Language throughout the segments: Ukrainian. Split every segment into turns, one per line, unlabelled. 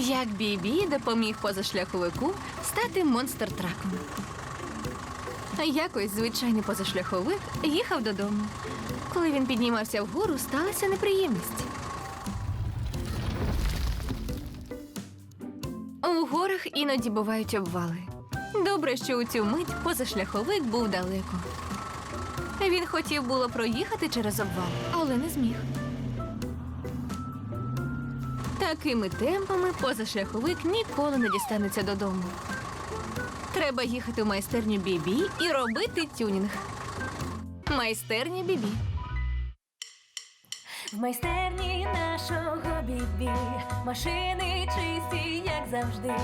Як Бібі допоміг позашляховику стати монстр-траком. Якось звичайний позашляховик їхав додому. Коли він піднімався вгору, сталася неприємність. У горах іноді бувають обвали. Добре, що у цю мить позашляховик був далеко. Він хотів було проїхати через обвал, але не зміг. Такими темпами позашляховик ніколи не дістанеться додому. Треба їхати в майстерню Бібі і робити тюнінг. Майстерня Бібі.
В майстерні нашого бібі машини чисті, як завжди.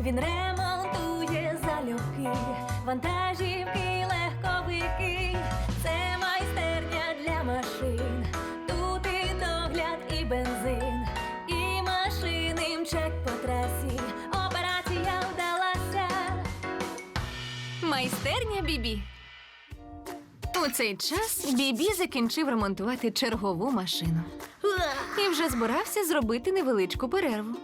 Він ремонтує залюбки, вантажівки, легковики. Це майстерня для машин.
Майстерня Бібі. У цей час Бібі закінчив ремонтувати чергову машину і вже збирався зробити невеличку перерву.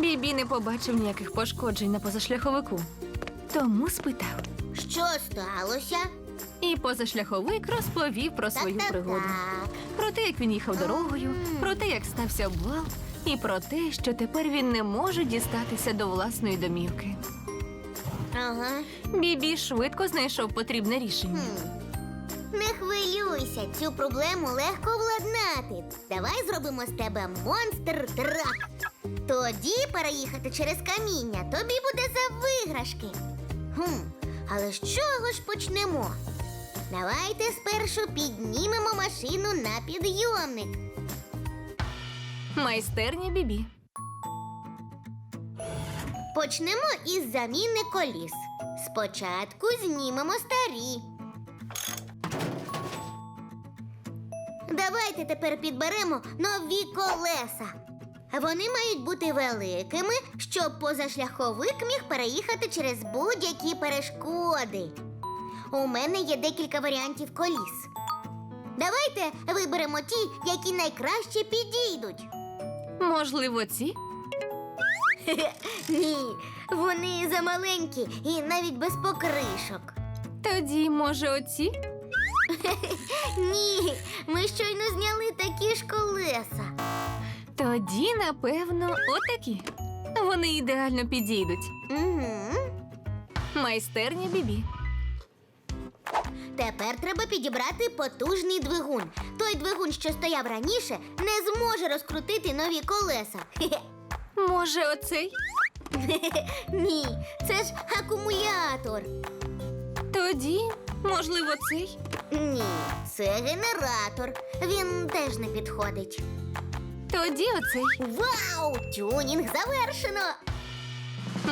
Бібі не побачив ніяких пошкоджень на позашляховику, тому спитав.
Що сталося?
І позашляховик розповів про свою
Так, так,
пригоду.
так.
Про те, як він їхав дорогою, про те, як стався обвал, і про те, що тепер він не може дістатися до власної домівки.
Ага.
Бібі швидко знайшов потрібне рішення.
Хм. Не хвилюйся, цю проблему легко владнати. Давай зробимо з тебе монстр трак. Тоді переїхати через каміння тобі буде за виграшки. Хм, але з чого ж почнемо? Давайте спершу піднімемо машину на підйомник.
Майстерня Бібі.
Почнемо із заміни коліс. Спочатку знімемо старі. Давайте тепер підберемо нові колеса. Вони мають бути великими, щоб позашляховик міг переїхати через будь-які перешкоди. У мене є декілька варіантів коліс. Давайте виберемо ті, які найкраще підійдуть.
Можливо, ці?
Ні, вони замаленькі і навіть без покришок.
Тоді, може, оці?
Ні, ми щойно зняли такі ж колеса.
Тоді, напевно, отакі. Вони ідеально підійдуть.
Угу.
Майстерня Бібі.
Тепер треба підібрати потужний двигун. Той двигун, що стояв раніше, не зможе розкрутити нові колеса. Хе-хе.
Може, оцей?
Ні, це ж акумулятор.
Тоді, можливо, цей?
Ні, це генератор. Він теж не підходить.
Тоді оцей.
Вау! Тюнінг завершено!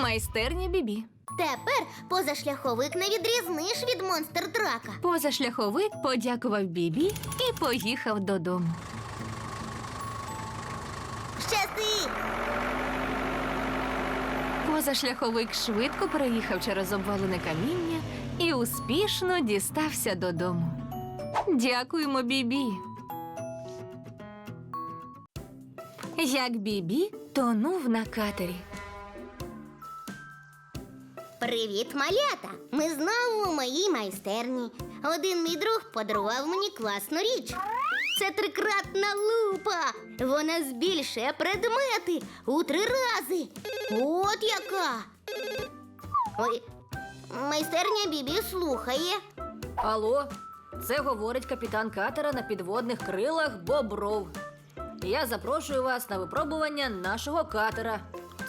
Майстерня Бібі.
Тепер позашляховик не відрізниш від монстр трака.
Позашляховик подякував Бібі і поїхав додому. Позашляховик швидко переїхав через обвалене каміння і успішно дістався додому. Дякуємо, Бібі. Як Бібі тонув на катері.
Привіт, малята! Ми знову у моїй майстерні. Один мій друг подарував мені класну річ. Це трикратна лупа. Вона збільшує предмети у три рази. От яка. Ой, майстерня Бібі слухає.
Алло, це говорить капітан катера на підводних крилах Бобров. Я запрошую вас на випробування нашого катера.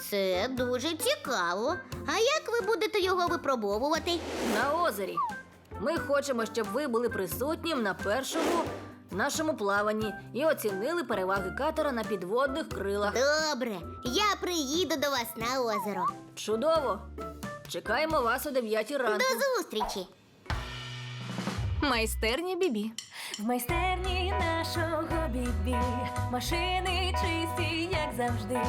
Це дуже цікаво. А як ви будете його випробовувати?
На озері. Ми хочемо, щоб ви були присутні на першому нашому плаванні і оцінили переваги катера на підводних крилах.
Добре, я приїду до вас на озеро.
Чудово! Чекаємо вас о 9 ранку.
До зустрічі!
Майстерня Бібі.
В майстерні нашого бібі машини чисті, як завжди.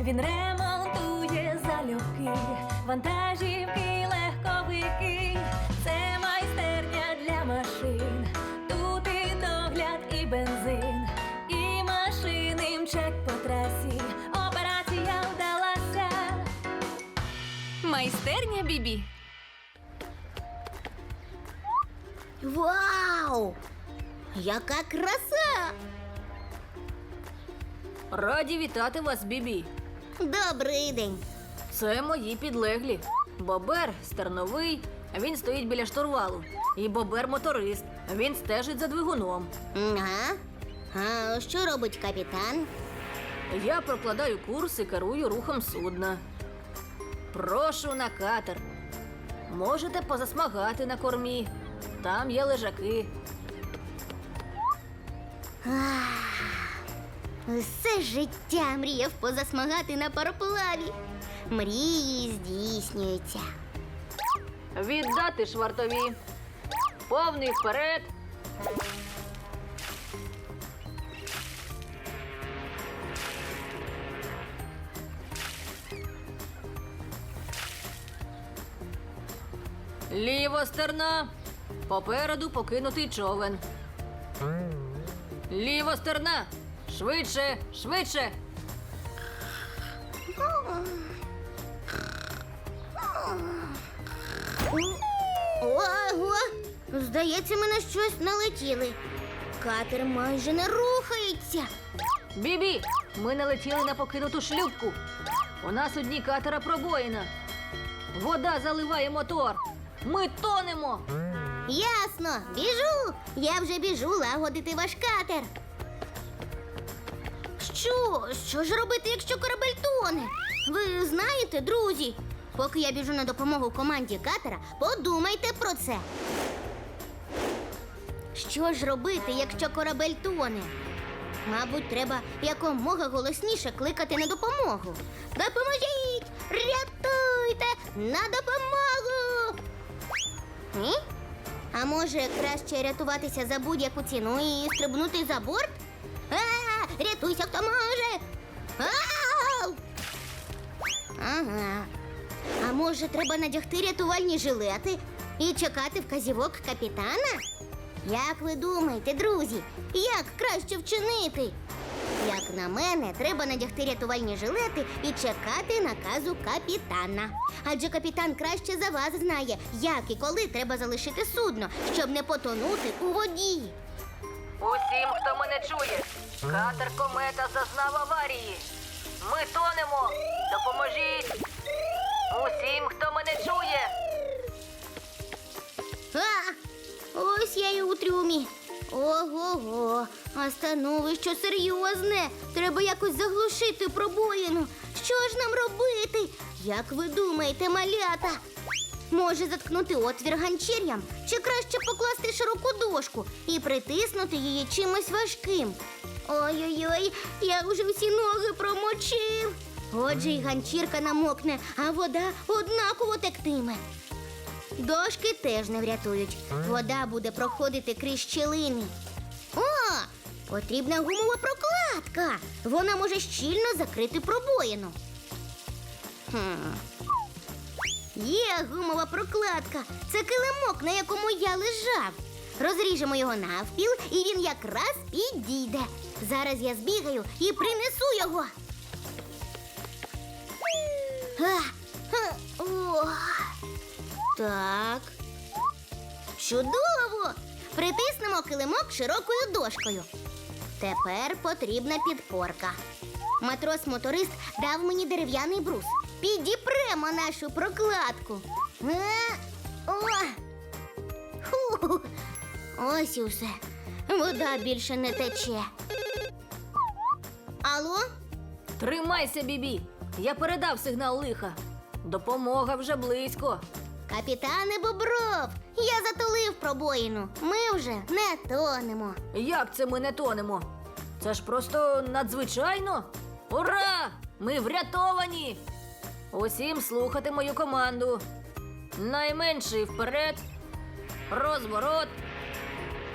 Він ремонтує залюбки, вантажівки, легковики. Це майстерня для машин.
Бібі.
Вау! Яка краса!
Раді вітати вас, Бібі.
Добрий день!
Це мої підлеглі. Бобер стерновий, він стоїть біля штурвалу. І бобер моторист. Він стежить за двигуном.
Ага. А що робить капітан?
Я прокладаю курс і керую рухом судна. Прошу на катер. Можете позасмагати на кормі. Там є лежаки.
Все життя мріяв позасмагати на пароплаві. Мрії здійснюються.
Віддати швартові. Повний вперед. Ліво стерна. Попереду покинутий човен. Ліво стерна. Швидше, швидше.
Ого! Здається, ми на щось налетіли. Катер майже не рухається.
Бібі, ми налетіли на покинуту шлюпку. У нас у дні катера пробоїна. Вода заливає мотор. Ми тонемо.
Ясно, біжу. Я вже біжу лагодити ваш катер. Що? Що ж робити, якщо корабель тоне? Ви знаєте, друзі, поки я біжу на допомогу команді катера, подумайте про це. Що ж робити, якщо корабель тоне? Мабуть, треба якомога голосніше кликати на допомогу. Допоможіть! Рятуйте! На допомогу! Ні? А може краще рятуватися за будь-яку ціну і стрибнути за борт? А, рятуйся, хто може! Ага. А може, треба надягти рятувальні жилети і чекати вказівок капітана? Як ви думаєте, друзі, як краще вчинити? Як на мене, треба надягти рятувальні жилети і чекати наказу капітана. Адже капітан краще за вас знає, як і коли треба залишити судно, щоб не потонути у воді.
Усім, хто мене чує, катер комета зазнав аварії. Ми тонемо. Допоможіть. Усім, хто мене чує.
А, ось я і у трюмі. Ого-го, а становище серйозне. Треба якось заглушити пробоїну. Що ж нам робити? Як ви думаєте, малята? Може заткнути отвір ганчір'ям чи краще покласти широку дошку і притиснути її чимось важким. Ой-ой-ой, я вже всі ноги промочив. Отже, і ганчірка намокне, а вода однаково тектиме. Дошки теж не врятують. Вода буде проходити крізь щілини. О, потрібна гумова прокладка. Вона може щільно закрити пробоїну. Хм. Є гумова прокладка. Це килимок, на якому я лежав. Розріжемо його навпіл, і він якраз підійде. Зараз я збігаю і принесу його. А, а, о. Так. Чудово! Притиснемо килимок широкою дошкою. Тепер потрібна підпорка. Матрос-моторист дав мені дерев'яний брус. Підіпремо нашу прокладку. Е, О! Фу. Ось і все. Вода більше не тече. Алло?
Тримайся, Бібі. Я передав сигнал лиха. Допомога вже близько.
Капітане Бобров, я затулив пробоїну. Ми вже не тонемо.
Як це ми не тонемо? Це ж просто надзвичайно. Ура! Ми врятовані! Усім слухати мою команду. Найменший вперед. Розворот.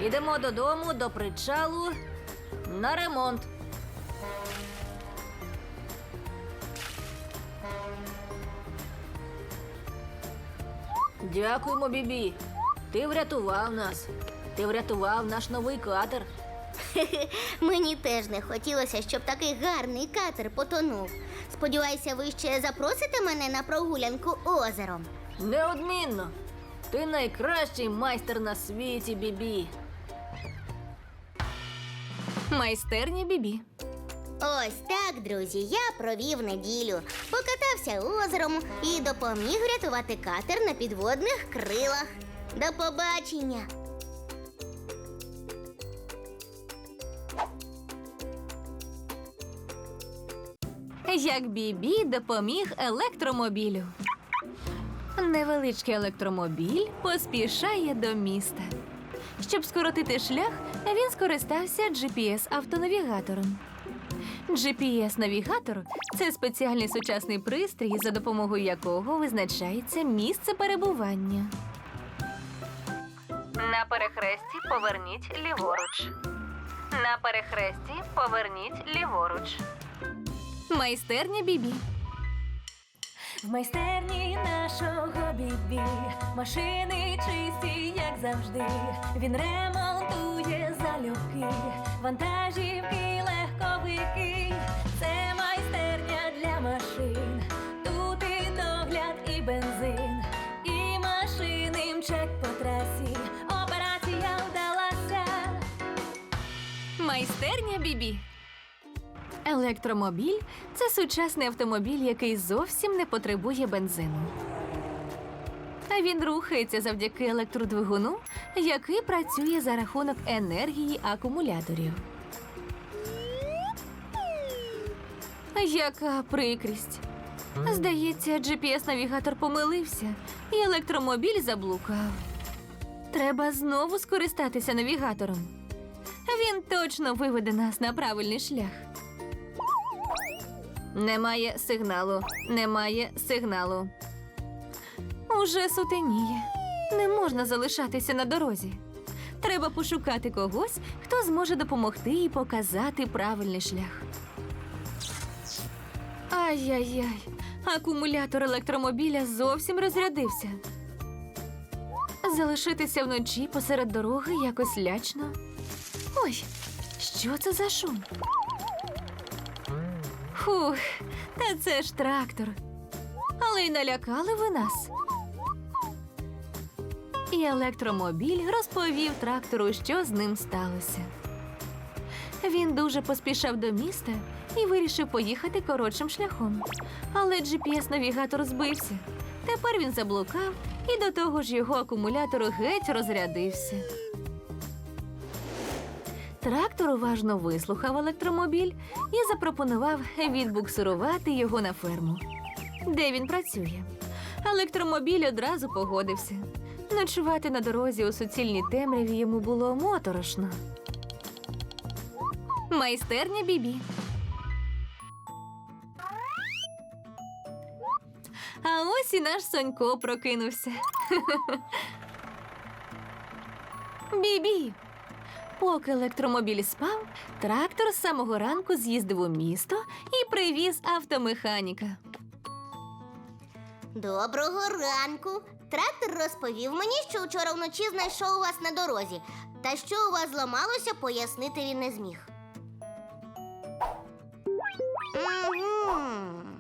Ідемо додому до причалу на ремонт. Дякуємо, Бібі. Ти врятував нас. Ти врятував наш новий катер.
Мені теж не хотілося, щоб такий гарний катер потонув. Сподіваюся, ви ще запросите мене на прогулянку озером.
Неодмінно. Ти найкращий майстер на світі, Бібі.
Майстерня Бібі.
Ось так, друзі, я провів неділю, покатався озером і допоміг рятувати катер на підводних крилах. До побачення!
Як Бібі допоміг електромобілю. Невеличкий електромобіль поспішає до міста. Щоб скоротити шлях, він скористався GPS-автонавігатором. GPS-навігатор це спеціальний сучасний пристрій, за допомогою якого визначається місце перебування. На перехресті поверніть ліворуч. На перехресті поверніть ліворуч. Майстерня Бібі.
В майстерні нашого бібі машини чисті, як завжди. Він ремонтує залюбки, вантажівки, легковики. Це майстерня для машин. Тут і догляд, і бензин, і машини мчать по трасі. Операція вдалася.
Майстерня Бібі. Електромобіль це сучасний автомобіль, який зовсім не потребує бензину. А він рухається завдяки електродвигуну, який працює за рахунок енергії акумуляторів. Яка прикрість. Здається, GPS-навігатор помилився, і електромобіль заблукав. Треба знову скористатися навігатором. Він точно виведе нас на правильний шлях. Немає сигналу, немає сигналу. Уже сутеніє. Не можна залишатися на дорозі. Треба пошукати когось, хто зможе допомогти і показати правильний шлях. Ай-яй-яй, акумулятор електромобіля зовсім розрядився. Залишитися вночі посеред дороги якось лячно. Ой, що це за шум? Фух, та це ж трактор. Але й налякали ви нас. І електромобіль розповів трактору, що з ним сталося. Він дуже поспішав до міста і вирішив поїхати коротшим шляхом. Але GPS-навігатор збився. Тепер він заблукав, і до того ж його акумулятор геть розрядився. Трактор уважно вислухав електромобіль і запропонував відбуксирувати його на ферму, де він працює. Електромобіль одразу погодився. Ночувати на дорозі у суцільній темряві йому було моторошно. Майстерня Бібі. А ось і наш Сонько прокинувся. Бібі. Поки електромобіль спав, трактор з самого ранку з'їздив у місто і привіз автомеханіка.
Доброго ранку. Трактор розповів мені, що вчора вночі знайшов вас на дорозі. Та що у вас зламалося, пояснити він не зміг. Мгм.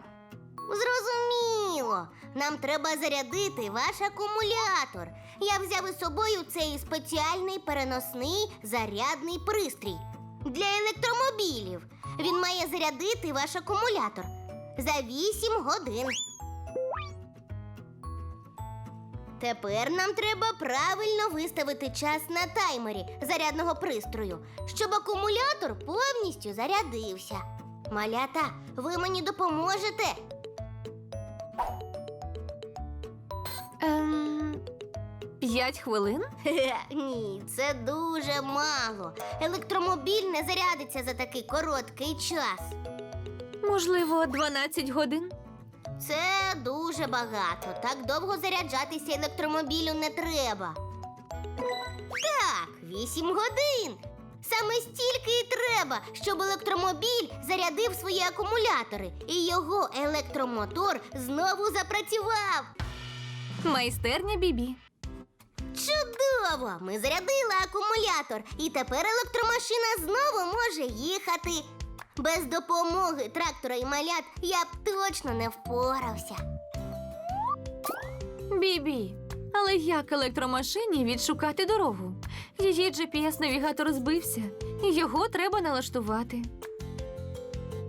Зрозуміло. Нам треба зарядити ваш акумулятор. Я взяв із собою цей спеціальний переносний зарядний пристрій для електромобілів. Він має зарядити ваш акумулятор за 8 годин. Тепер нам треба правильно виставити час на таймері зарядного пристрою, щоб акумулятор повністю зарядився. Малята, ви мені допоможете?
Ем, п'ять хвилин?
Хе-хе, Ні, це дуже мало. Електромобіль не зарядиться за такий короткий час.
Можливо, 12 годин?
Це дуже багато. Так довго заряджатися електромобілю не треба. Так, 8 годин. Саме стільки і треба, щоб електромобіль зарядив свої акумулятори, і його електромотор знову запрацював.
Майстерня Бібі.
Чудово! Ми зарядили акумулятор, і тепер електромашина знову може їхати. Без допомоги трактора і малят я б точно не впорався.
Бібі, але як електромашині відшукати дорогу? Її GPS-навігатор збився, і його треба налаштувати.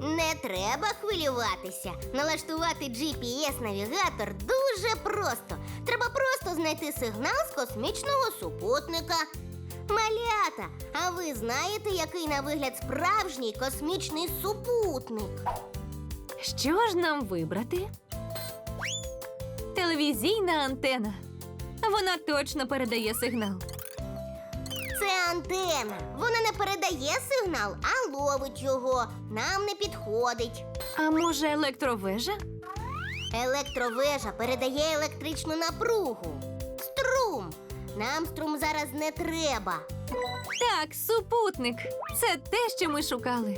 Не треба хвилюватися. Налаштувати GPS-навігатор дуже просто. Треба просто знайти сигнал з космічного супутника. Малята, а ви знаєте, який на вигляд справжній космічний супутник?
Що ж нам вибрати? Телевізійна антена. Вона точно передає сигнал.
Це антена. Вона не передає сигнал, а ловить його. Нам не підходить.
А може електровежа?
Електровежа передає електричну напругу. Струм. Нам струм зараз не треба.
Так, супутник. Це те, що ми шукали.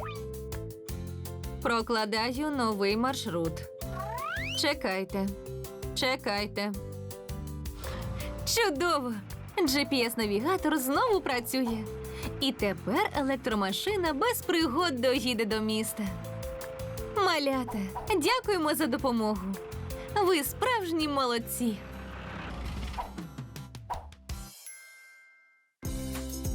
Прокладаю новий маршрут. Чекайте. Чекайте. Чудово! GPS-навігатор знову працює. І тепер електромашина без пригод доїде до міста. Малята, дякуємо за допомогу. Ви справжні молодці.